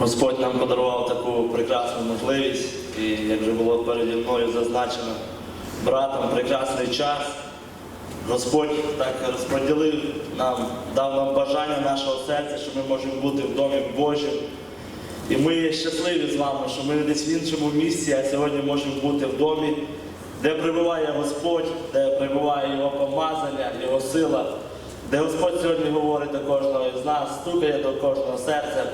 Господь нам подарував таку прекрасну можливість, і як вже було переді мною зазначено братом, прекрасний час. Господь так розподілив нам, дав нам бажання нашого серця, що ми можемо бути в домі Божому. І ми щасливі з вами, що ми десь в іншому місці, а сьогодні можемо бути в домі, де прибуває Господь, де прибуває Його помазання, Його сила, де Господь сьогодні говорить до кожного з нас, стукає до кожного серця.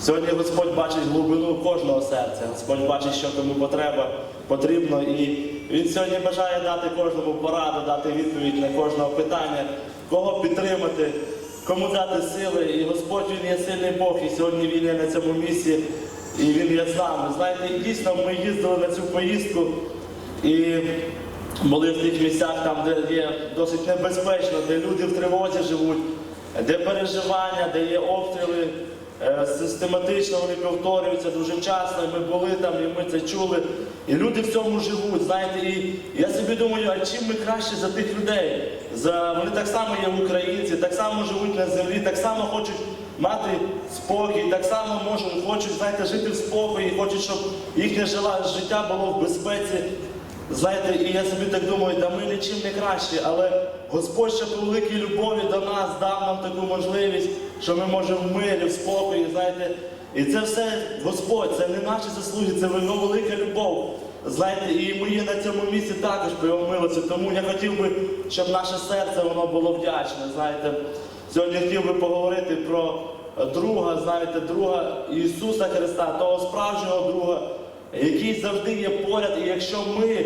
Сьогодні Господь бачить глибину кожного серця, Господь бачить, що кому потреба, потрібно, і Він сьогодні бажає дати кожному пораду, дати відповідь на кожного питання, кого підтримати, кому дати сили. І Господь Він є сильний Бог, і сьогодні Він є на цьому місці, і Він є з нами. Знаєте, дійсно ми їздили на цю поїздку і були в тих місцях, там, де є досить небезпечно, де люди в тривозі живуть, де переживання, де є обстріли. Е, Систематично вони повторюються дуже часто. Ми були там, і ми це чули. І люди в цьому живуть. Знаєте, і я собі думаю, а чим ми краще за тих людей? За вони так само є українці, так само живуть на землі, так само хочуть мати спокій, так само можуть, хочуть, знаєте, жити в спокої, хочуть, щоб їхнє життя було в безпеці. Знаєте, і я собі так думаю, да ми нічим не кращі, але Господь ще по великій любові до нас дав нам таку можливість, що ми можемо в мирі, в спокої, знаєте. І це все Господь, це не наші заслуги, це Його велика любов. Знаєте, і ми є на цьому місці також по його милості. Тому я хотів би, щоб наше серце воно було вдячне. Знаєте, сьогодні хотів би поговорити про друга, знаєте, друга Ісуса Христа, того справжнього друга, який завжди є поряд. І якщо ми,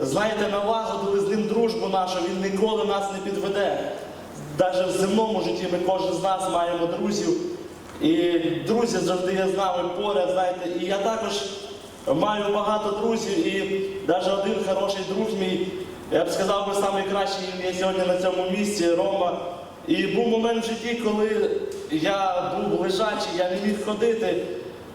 знаєте, налагодили з ним дружбу нашу, він ніколи нас не підведе. Навіть в земному житті ми кожен з нас маємо друзів. І друзі завжди є з нами поряд, знаєте, і я також маю багато друзів, і навіть один хороший друг мій, я б сказав би, найкращий є сьогодні на цьому місці, Рома. І був момент в житті, коли я був лежачий, я не міг ходити.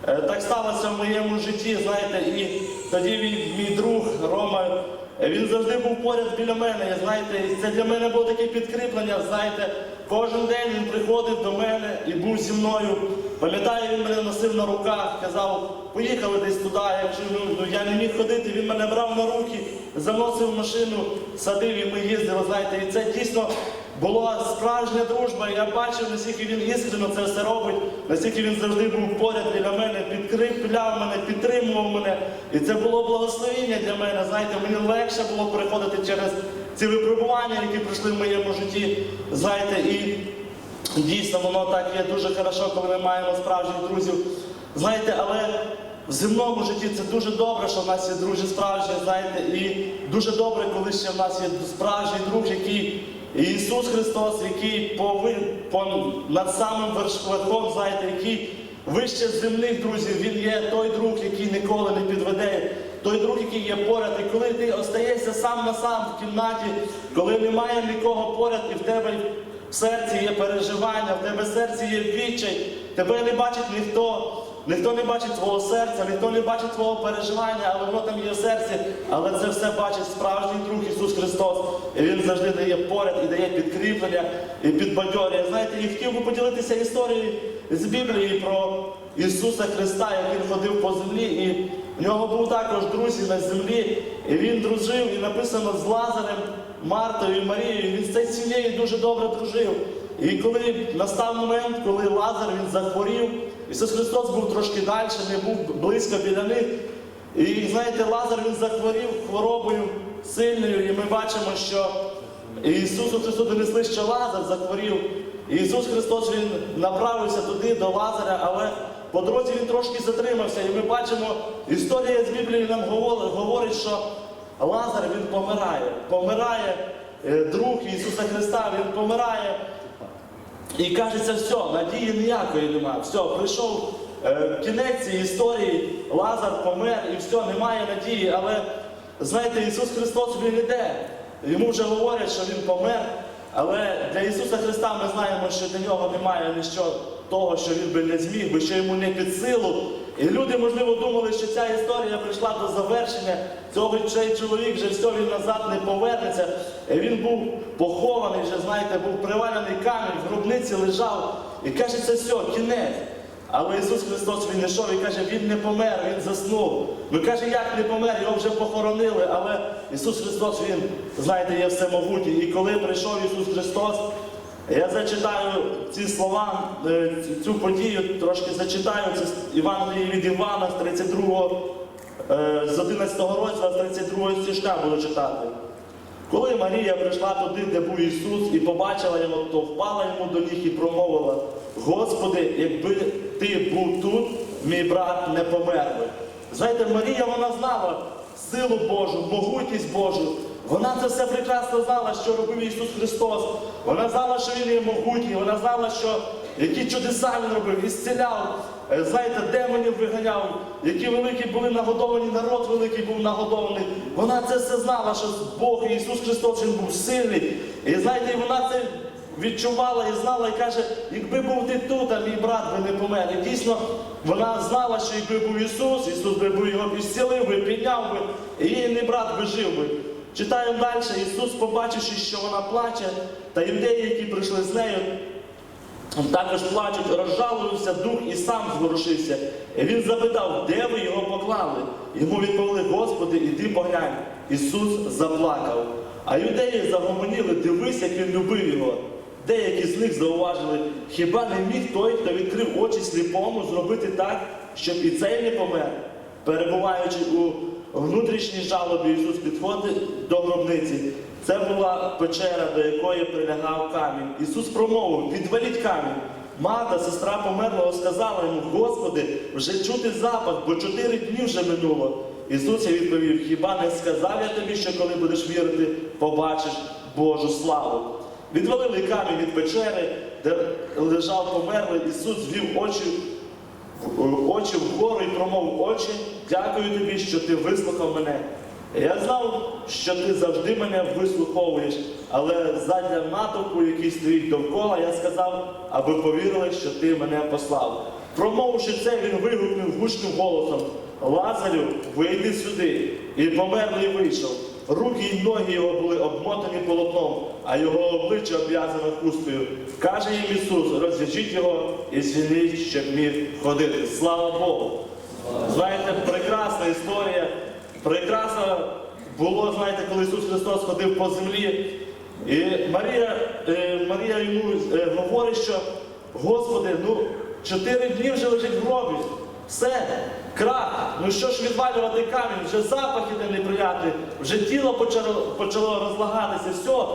Е, Так сталося в моєму житті, знаєте, і тоді мій, друг Рома, він завжди був поряд біля мене. Я, Знаєте, це для мене було таке підкріплення. Знаєте, кожен день він приходив до мене і був зі мною. Пам'ятаю, він мене носив на руках, казав, поїхали десь туди. Якщо ну, ну, я не міг ходити, він мене брав на руки, заносив машину, садив і ми їздили. Знаєте, і це дійсно була справжня дружба. і Я бачив, наскільки він іскрено це все робить, наскільки він завжди був поряд біля мене, підкріпляв мене, підтримував мене. І це було благословіння для мене. Знаєте, мені легше було переходити через ці випробування, які пройшли в моєму житті. Знаєте, і дійсно воно так є дуже хорошо, коли ми маємо справжніх друзів. Знаєте, але в земному житті це дуже добре, що в нас є друзі справжні, знаєте, і дуже добре, коли ще в нас є справжній друг, який Ісус Христос, який пови, по, над самим верхом, знаєте, який вище земних друзів, Він є той друг, який ніколи не підведе, той друг, який є поряд. І коли ти остаєшся сам на сам в кімнаті, коли немає нікого поряд, і в тебе в серці є переживання, в тебе в серці є відчай, тебе не бачить ніхто. Ніхто не бачить твого серця, ніхто не бачить твого переживання, але воно там є в серці. Але це все бачить справжній друг Ісус Христос. І Він завжди дає поряд і дає підкріплення і підбадьорює. Знаєте, і хотів би поділитися історією з Біблії про Ісуса Христа, як Він ходив по землі. І в нього був також друзі на землі. І він дружив, і написано з Лазарем, Мартою і Марією. Він з цією сім'єю дуже добре дружив. І коли настав момент, коли Лазар він захворів, Ісус Христос був трошки далі, не був близько біля них. І знаєте, Лазар він захворів хворобою сильною, і ми бачимо, що Ісусу Христу донесли, що Лазар захворів. І Ісус Христос Він направився туди до Лазаря, але по дорозі він трошки затримався. І ми бачимо, історія з Біблії нам говорить, що Лазар він помирає. Помирає е, друг Ісуса Христа, Він помирає. І кажеться, все, надії ніякої немає. Все, прийшов е, кінець цієї історії, Лазар помер і все, немає надії. Але знаєте, Ісус Христос Він іде. Йому вже говорять, що Він помер. Але для Ісуса Христа ми знаємо, що для нього немає ніщо того, що він би не зміг, би що йому не під силу. І люди, можливо, думали, що ця історія прийшла до завершення. Цього цей чоловік вже все, він назад не повернеться. Він був похований, вже, знаєте, був привалений камінь, в гробниці лежав. І каже, це все, кінець. Але Ісус Христос Він не йшов і каже, Він не помер, Він заснув. Ми каже, як не помер, його вже похоронили, але Ісус Христос, Він, знаєте, є всемогутній. І коли прийшов Ісус Христос, я зачитаю ці слова, е, цю- подію, трошки зачитаю. Це з Євангелії від Івана з 32, е, з 11 розділу, з 32 стишка буду читати. Коли Марія прийшла туди, де був Ісус, і побачила його, то впала йому до ніг і промовила: Господи, якби ти був тут, мій брат не помер би. Знаєте, Марія вона знала силу Божу, могутність Божу. Вона це все прекрасно знала, що робив Ісус Христос. Вона знала, що Він є могутній, вона знала, що які чудеса Він робив, і е, знаєте, демонів виганяв, які великі були нагодовані, народ великий був нагодований. Вона це все знала, що Бог Ісус Христос Він був сильний. І знаєте, вона це відчувала і знала, і каже, якби був ти тут, а мій брат би не помер. І дійсно вона знала, що якби був Ісус, Ісус би був його підстілив би, підняв би, і її не брат би жив би. Читаємо далі, Ісус, побачивши, що вона плаче, та юдеї, які прийшли з нею, також плачуть, розжалувався дух і сам зворушився. І він запитав, де ви його поклали? Йому відповіли, Господи, іди поглянь. Ісус заплакав. А юдеї загомоніли, дивись, як він любив його. Деякі з них зауважили, хіба не міг той, хто відкрив очі сліпому, зробити так, щоб і цей не помер? Перебуваючи у внутрішній жалобі, Ісус підходить до гробниці. Це була печера, до якої прилягав камінь. Ісус промовив, відваліть камінь. Мата, сестра померлого, сказала йому, Господи, вже чути запах, бо чотири дні вже минуло. Ісус їй відповів, хіба не сказав я тобі, що коли будеш вірити, побачиш Божу славу. Відвалили камінь від печери, де лежав померлий, Ісус звів очі очі вгору і промовив очі, дякую тобі, що ти вислухав мене. Я знав, що ти завжди мене вислуховуєш, але задля натовпу, який стоїть довкола, я сказав, аби повірили, що ти мене послав. Промовивши це, він вигукнув гучним голосом: Лазарю, вийди сюди. І померлий вийшов. Руки й ноги його були обмотані полотном, а його обличчя обв'язано хусткою. Каже їм Ісус, розв'яжіть його і звільніть, щоб міг ходити. Слава Богу! Знаєте, прекрасна історія. Прекрасно було, знаєте, коли Ісус Христос ходив по землі. І Марія, е, Марія йому е, говорить, що Господи, ну чотири дні вже лежить в гробі. Все, крах. Ну що ж відвалювати камінь? Вже запах іде неприятний, вже тіло почало, почало розлагатися, все.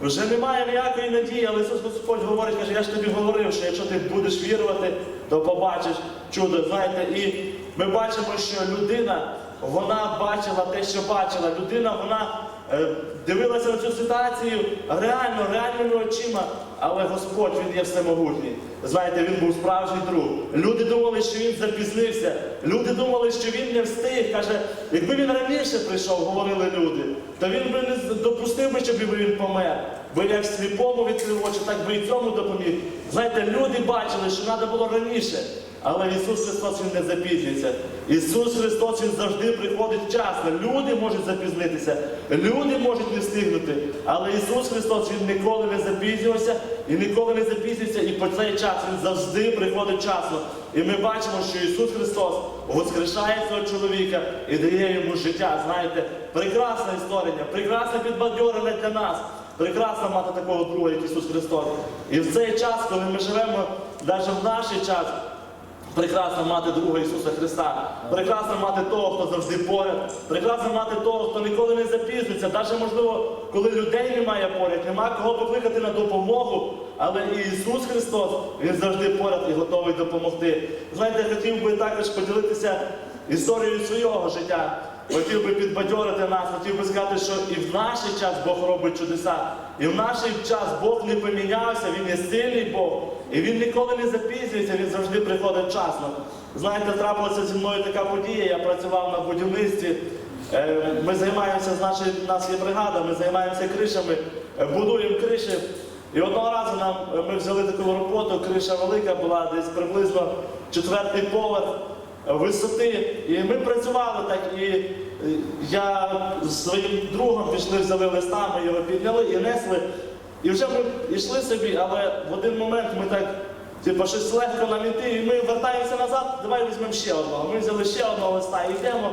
Вже немає ніякої надії, але Ісус Господь говорить, каже, я ж тобі говорив, що якщо ти будеш вірувати, то побачиш чудо. Знаєте, і ми бачимо, що людина, вона бачила те, що бачила. Людина, вона е, дивилася на цю ситуацію реально, реальними очима, але Господь він є всемогутній. Знаєте, він був справжній друг. Люди думали, що він запізнився. Люди думали, що він не встиг. Каже, якби він раніше прийшов, говорили люди, то він би не допустив би, щоб він помер. Бо як сліпому відкрив очі, так би і цьому допоміг. Знаєте, люди бачили, що треба було раніше. Але Ісус Христос Він не запізнюється. Ісус Христос Він завжди приходить вчасно. Люди можуть запізнитися, люди можуть не встигнути. Але Ісус Христос Він ніколи не запізнювався і ніколи не запізнюється. І по цей час Він завжди приходить вчасно. І ми бачимо, що Ісус Христос воскрешає цього чоловіка і дає йому життя. Знаєте, прекрасна історія, прекрасне підбадьорення для нас. Прекрасно мати такого друга, як Ісус Христос. І в цей час, коли ми живемо, навіть в наш час, прекрасно мати друга Ісуса Христа. Прекрасно мати того, хто завжди поряд. Прекрасно мати того, хто ніколи не запізниться. Навіть можливо, коли людей немає поряд, нема кого покликати на допомогу. Але і Ісус Христос, Він завжди поряд і готовий допомогти. Знаєте, я хотів би також поділитися історією свого життя. Хотів би підбадьорити нас, хотів би сказати, що і в наш час Бог робить чудеса. І в наш час Бог не помінявся, Він є сильний Бог. І він ніколи не запізнюється, він завжди приходить вчасно. Знаєте, трапилася зі мною така подія, я працював на будівництві. Е, Ми займаємося, з нашої, нас є бригада, ми займаємося кришами, е, будуємо криші. І одного разу нам е, ми взяли таку роботу, криша велика була, десь приблизно четвертий поверх висоти. І ми працювали так, і е, я своїм другом пішли, взяли листа, ми його підняли і несли. І вже ми йшли собі, але в один момент ми так Типу, щось легко нам іти, і ми вертаємося назад, давай візьмемо ще одного. Ми взяли ще одного листа і йдемо.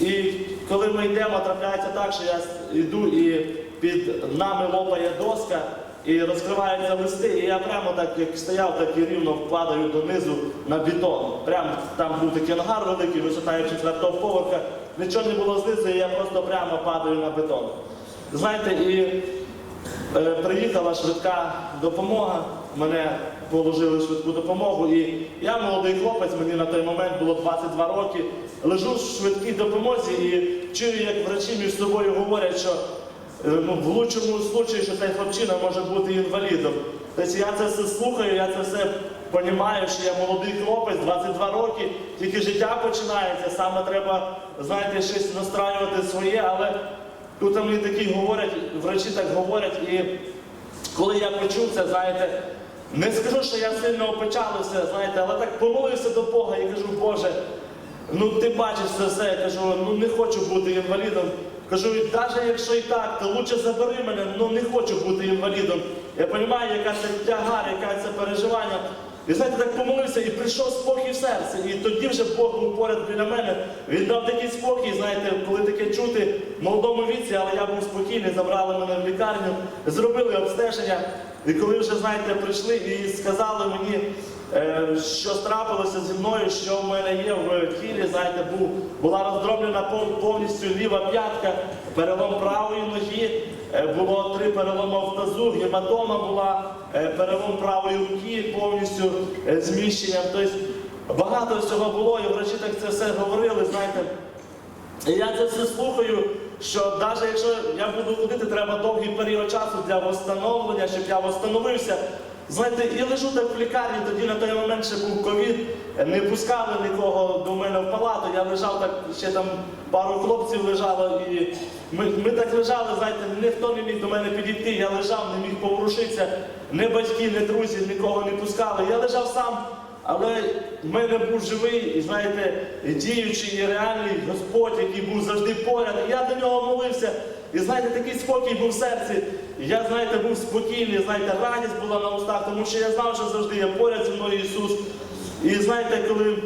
І коли ми йдемо, трапляється так, що я йду і під нами лопає доска, і розкриваються листи, і я прямо так, як стояв, так і рівно впадаю донизу на бетон. Прямо там був такий ангар великий, висота четвертого поверха, нічого не було знизу, і я просто прямо падаю на бетон. Знаєте, і Е, приїхала швидка допомога, мене положили швидку допомогу. І я молодий хлопець, мені на той момент було 22 роки. Лежу в швидкій допомозі і чую, як врачі між собою говорять, що ну, в лучшому случаї, що цей хлопчина може бути інвалідом. Тобто я це все слухаю, я це все розумію, що я молодий хлопець, 22 роки, тільки життя починається, саме треба, знаєте, щось настраювати своє, але Тут мені такі говорять, врачі так говорять, і коли я почув це, знаєте, не скажу, що я сильно опечалився, знаєте, але так помолився до Бога і кажу, Боже, ну ти бачиш це все, я кажу, ну не хочу бути інвалідом. Кажу, і навіть якщо і так, то лучше забери мене, ну не хочу бути інвалідом. Я розумію, яка це тягар, яка це переживання. І знаєте, так помолився, і прийшов спокій в серце. І тоді вже Бог був поряд біля мене. Він дав такий спокій, знаєте, коли таке чути в молодому віці, але я був спокійний, забрали мене в лікарню, зробили обстеження. І коли вже, знаєте, прийшли і сказали мені, що трапилося зі мною, що в мене є в тілі, знаєте, була роздроблена повністю ліва п'ятка, перелом правої ноги, е, було три переломи в тазу, гематома була, е, перелом правої руки повністю е, зміщенням. Тобто багато всього було, і врачі так це все говорили, знаєте. І я це все слухаю, що навіть якщо я буду ходити, треба довгий період часу для встановлення, щоб я встановився. Знаєте, і лежу так в лікарні, тоді на той момент ще був ковід, не пускали нікого до мене в палату. Я лежав так, ще там пару хлопців лежало, і ми, ми так лежали, знаєте, ніхто не міг до мене підійти. Я лежав, не міг поворушитися, ні батьки, ні друзі нікого не пускали. Я лежав сам. Але в мене був живий, і знаєте, діючий і реальний Господь, який був завжди поряд. І я до нього молився. І знаєте, такий спокій був в серці. І я, знаєте, був спокійний, знаєте, радість була на устах, тому що я знав, що завжди є поряд зі мною Ісус. І знаєте, коли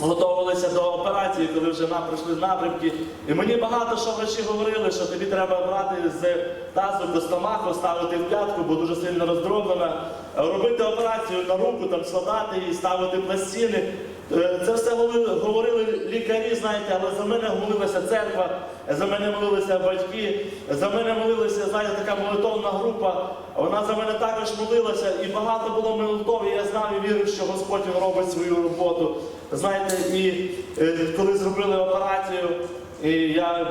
готувалися до операції, коли вже нам прийшли напрямки. І мені багато що врачі говорили, що тобі треба брати з тазу до стомаху, ставити в п'ятку, бо дуже сильно роздроблена, робити операцію на руку, там складати її, ставити пластини. Е, Це все говорили лікарі, знаєте, але за мене молилася церква, за мене молилися батьки, за мене молилася, знаєте, така молитовна група. Вона за мене також молилася, і багато було молитов, і я знав і вірив, що Господь робить свою роботу. Знаєте, і е, коли зробили операцію, і я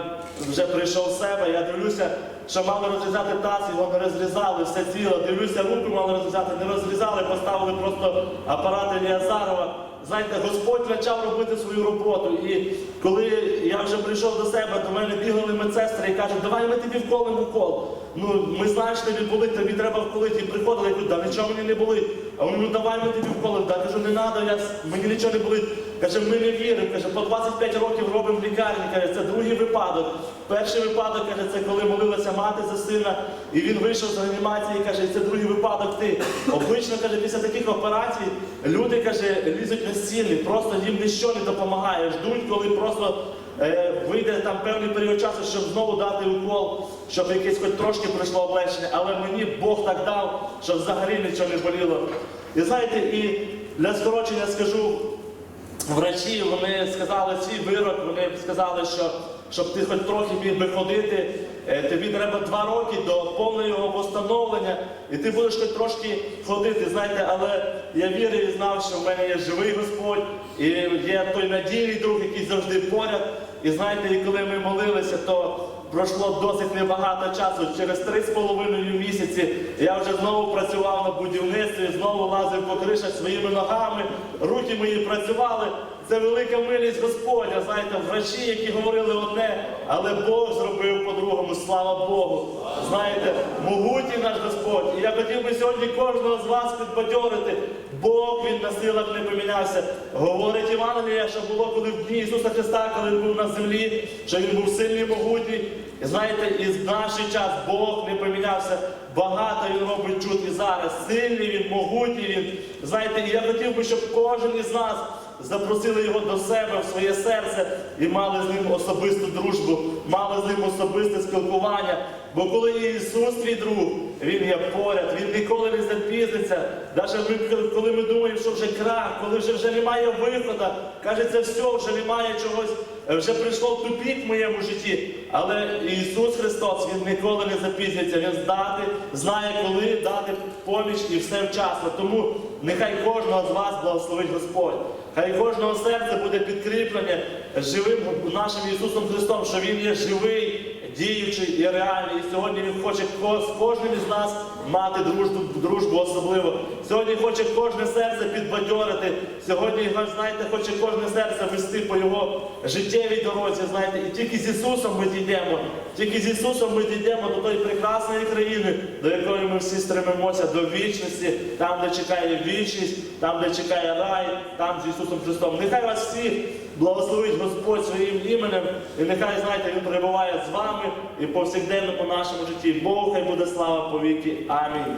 вже прийшов в себе, я дивлюся, що мали розрізати таз, його не розрізали, все ціло. Дивлюся, руку мали розрізати, не розрізали, поставили просто апарат Еліазарова. Знаєте, Господь почав робити свою роботу. І коли я вже прийшов до себе, до мене бігали медсестри і кажуть, давай ми тобі вколимо укол. Ну, ми знаємо, що тобі болить, тобі треба вколити. І приходили, я кажу, да нічого мені не болить. А вони, ну давай ми тобі вколимо. Да, кажу, не треба, я, мені нічого не болить. Каже, ми не віримо. Каже, по 25 років робимо в лікарні. Каже, це другий випадок. Перший випадок, каже, це коли молилася мати за сина, і він вийшов з реанімації, каже, це другий випадок ти. Обично, каже, після таких операцій люди, каже, лізуть на стіни, просто їм нічого не допомагає. Ждуть, коли просто вийде там певний період часу, щоб знову дати укол, щоб якесь хоч трошки пройшло облегшення. Але мені Бог так дав, що взагалі нічого не боліло. І знаєте, і для скорочення скажу, врачі вони сказали свій вирок, вони сказали, що щоб ти хоч трохи міг би ходити, е, тобі треба два роки до повного встановлення, і ти будеш хоч трошки ходити. Знаєте, але я вірив і знав, що в мене є живий Господь, і є той надійний друг, який завжди поряд. І знаєте, коли ми молилися, то пройшло досить небагато часу. Через три з половиною місяці я вже знову працював на будівництві, знову лазив по кришах своїми ногами, руки мої працювали. Це велика милість Господня. Знаєте, врачі, які говорили одне, але Бог зробив по-другому. Слава Богу. Знаєте, могутній наш Господь. Хотів би сьогодні кожного з вас підбадьорити. Бог він на силах не помінявся. Говорить Євангелія, що було коли в дні Ісуса Христа, коли він був на землі, що він був сильний, могутній, І знаєте, і в наш час Бог не помінявся. Багато він робить чуд і зараз. Сильний він, могутній він. Знаєте, і я хотів би, щоб кожен із нас запросили його до себе в своє серце і мали з ним особисту дружбу, мали з ним особисте спілкування. Бо коли Ісус твій друг, Він є поряд, Він ніколи не запізниться. Навіть коли ми думаємо, що вже крах, коли вже, вже немає виходу, кажеться, все, вже немає чогось, вже прийшло в тупік в моєму житті. Але Ісус Христос, Він ніколи не запізниться, Він здати, знає, коли дати поміч і все вчасно. Тому нехай кожного з вас благословить Господь. Хай кожного серця буде підкріплене живим нашим Ісусом Христом, що Він є живий, діючий і реальний. І сьогодні Він хоче з кожним із нас мати дружбу, дружбу особливо. Сьогодні хоче кожне серце підбадьорити. Сьогодні, знаєте, хоче кожне серце вести по його життєвій дорозі. Знаєте, і тільки з Ісусом ми дійдемо. Тільки з Ісусом ми дійдемо до тої прекрасної країни, до якої ми всі стремимося, до вічності, там, де чекає вічність, там, де чекає рай, там з Ісусом Христом. Нехай вас всіх благословить Господь своїм іменем, і нехай, знаєте, Він перебуває з вами і повсякденно по нашому житті. Бог хай буде слава повіки. Амінь.